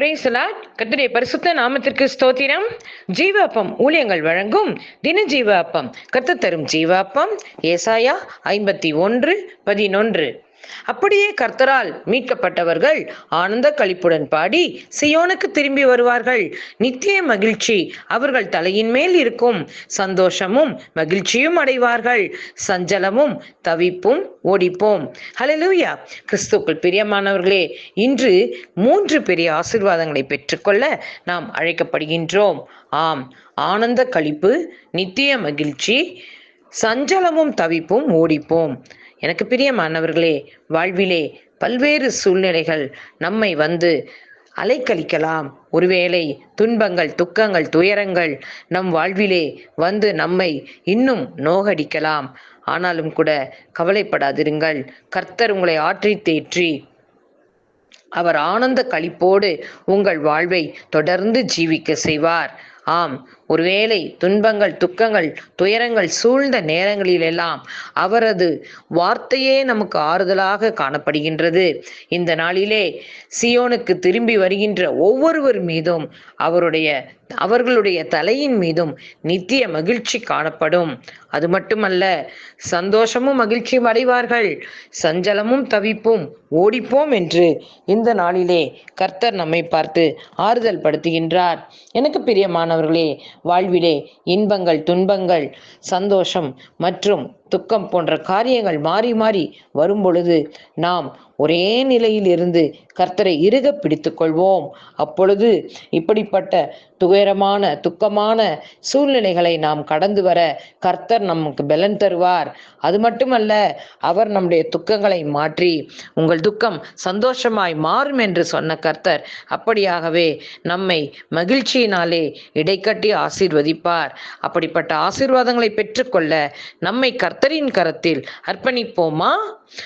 பிரேசலா கத்துடைய பரிசுத்த நாமத்திற்கு ஸ்தோத்திரம். ஜீவாப்பம் ஊழியங்கள் வழங்கும் தின ஜீவாப்பம். கத்து தரும் ஜீவாப்பம். ஏசாயா ஐம்பத்தி ஒன்று பதினொன்று. அப்படியே கர்த்தரால் மீட்கப்பட்டவர்கள் ஆனந்த கழிப்புடன் பாடி சியோனுக்கு திரும்பி வருவார்கள். நித்திய மகிழ்ச்சி அவர்கள் தலையின் மேல் இருக்கும். சந்தோஷமும் மகிழ்ச்சியும் அடைவார்கள். சஞ்சலமும் தவிப்பும் ஓடிப்போம். ஹலலூயா கிறிஸ்துக்குள் பிரியமானவர்களே இன்று மூன்று பெரிய ஆசிர்வாதங்களை பெற்றுக்கொள்ள நாம் அழைக்கப்படுகின்றோம். ஆம் ஆனந்த களிப்பு நித்திய மகிழ்ச்சி சஞ்சலமும் தவிப்பும் ஓடிப்போம். எனக்கு பிரியமானவர்களே வாழ்விலே பல்வேறு சூழ்நிலைகள் நம்மை வந்து அலைக்கழிக்கலாம். ஒருவேளை துன்பங்கள் துக்கங்கள் துயரங்கள் நம் வாழ்விலே வந்து நம்மை இன்னும் நோகடிக்கலாம். ஆனாலும் கூட கவலைப்படாதிருங்கள். கர்த்தர் உங்களை ஆற்றி தேற்றி அவர் ஆனந்த கழிப்போடு உங்கள் வாழ்வை தொடர்ந்து ஜீவிக்க செய்வார். ஆம் ஒருவேளை துன்பங்கள் துக்கங்கள் துயரங்கள் சூழ்ந்த நேரங்களிலெல்லாம் அவரது வார்த்தையே நமக்கு ஆறுதலாக காணப்படுகின்றது. இந்த நாளிலே சியோனுக்கு திரும்பி வருகின்ற ஒவ்வொருவர் மீதும் அவருடைய அவர்களுடைய தலையின் மீதும் நித்திய மகிழ்ச்சி காணப்படும். அது மட்டுமல்ல சந்தோஷமும் மகிழ்ச்சியும் அடைவார்கள். சஞ்சலமும் தவிப்பும் ஓடிப்போம் என்று இந்த நாளிலே கர்த்தர் நம்மை பார்த்து ஆறுதல் படுத்துகின்றார் எனக்கு பிரியமானவர்களே வாழ்விலே இன்பங்கள் துன்பங்கள் சந்தோஷம் மற்றும் துக்கம் போன்ற காரியங்கள் மாறி மாறி வரும் பொழுது நாம் ஒரே நிலையில் இருந்து கர்த்தரை இறுக பிடித்து கொள்வோம். அப்பொழுது இப்படிப்பட்ட துயரமான துக்கமான சூழ்நிலைகளை நாம் கடந்து வர கர்த்தர் நமக்கு பலன் தருவார். அது மட்டுமல்ல அவர் நம்முடைய துக்கங்களை மாற்றி உங்கள் துக்கம் சந்தோஷமாய் மாறும் என்று சொன்ன கர்த்தர் அப்படியாகவே நம்மை மகிழ்ச்சியினாலே இடைக்கட்டி ஆசீர்வதிப்பார். அப்படிப்பட்ட ஆசீர்வாதங்களை பெற்றுக்கொள்ள நம்மை கர்த்தரின் கரத்தில் அர்ப்பணிப்போமா?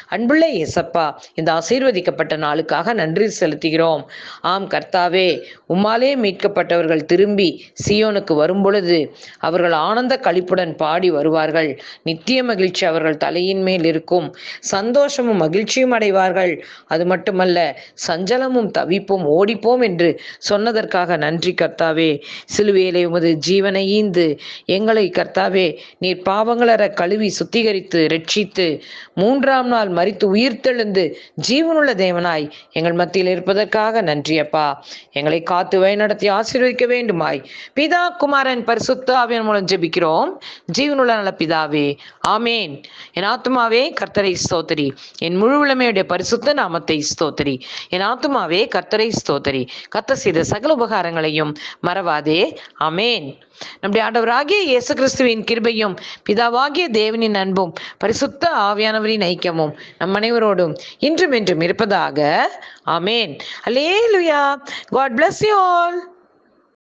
அன்புள்ள இயேசப்பா இந்த ஆசீர்வதிக்கப்பட்ட நாளுக்காக நன்றி செலுத்துகிறோம். ஆம் கர்த்தாவே உம்மாலே மீட்கப்பட்டவர்கள் திரும்பி சியோனுக்கு வரும்பொழுது அவர்கள் ஆனந்த கழிப்புடன் பாடி வருவார்கள். நித்திய மகிழ்ச்சி அவர்கள் தலையின் மேல் இருக்கும். சந்தோஷமும் மகிழ்ச்சியும் அடைவார்கள். அது மட்டுமல்ல சஞ்சலமும் தவிப்போம் ஓடிப்போம் என்று சொன்னதற்காக நன்றி கர்த்தாவே. சிலுவையிலே உமது ஜீவனை ஈந்து எங்களை கர்த்தாவே நீர் பாவங்களற கழுவி சுத்திகரித்து ரட்சித்து மூன்றாம் நாள் மறித்து உயிர்த்தெழுந்து ஜீவனுள்ள தேவனாய் எங்கள் மத்தியில் இருப்பதற்காக நன்றி அப்பா. எங்களை காத்து வழிநடத்தி ஆசீர்வதிக்க வேண்டுமாய். பிதா குமாரன் பரிசுத்த ஆவியன் மூலம் ஜெபிக்கிறோம். ஜீவனுள்ள நல்ல பிதாவே ஆமேன். என் ஆத்மாவே கர்த்தரை ஸ்தோத்தரி. என் முழு உளமையுடைய பரிசுத்த நாமத்தை ஸ்தோத்தரி. என் ஆத்மாவே கர்த்தரை ஸ்தோத்தரி. கத்த செய்த சகல உபகாரங்களையும் மறவாதே. அமேன் நம்முடைய ஆண்டவராகிய இயேசு கிறிஸ்துவின் கிருபையும் பிதாவாகிய தேவனின் அன்பும் பரிசுத்த ஆவியானவரின் ஐக்கியமும் நம் அனைவரோடும் இன்றும் என்றும் இருப்பதாக. Amen. Hallelujah God bless you all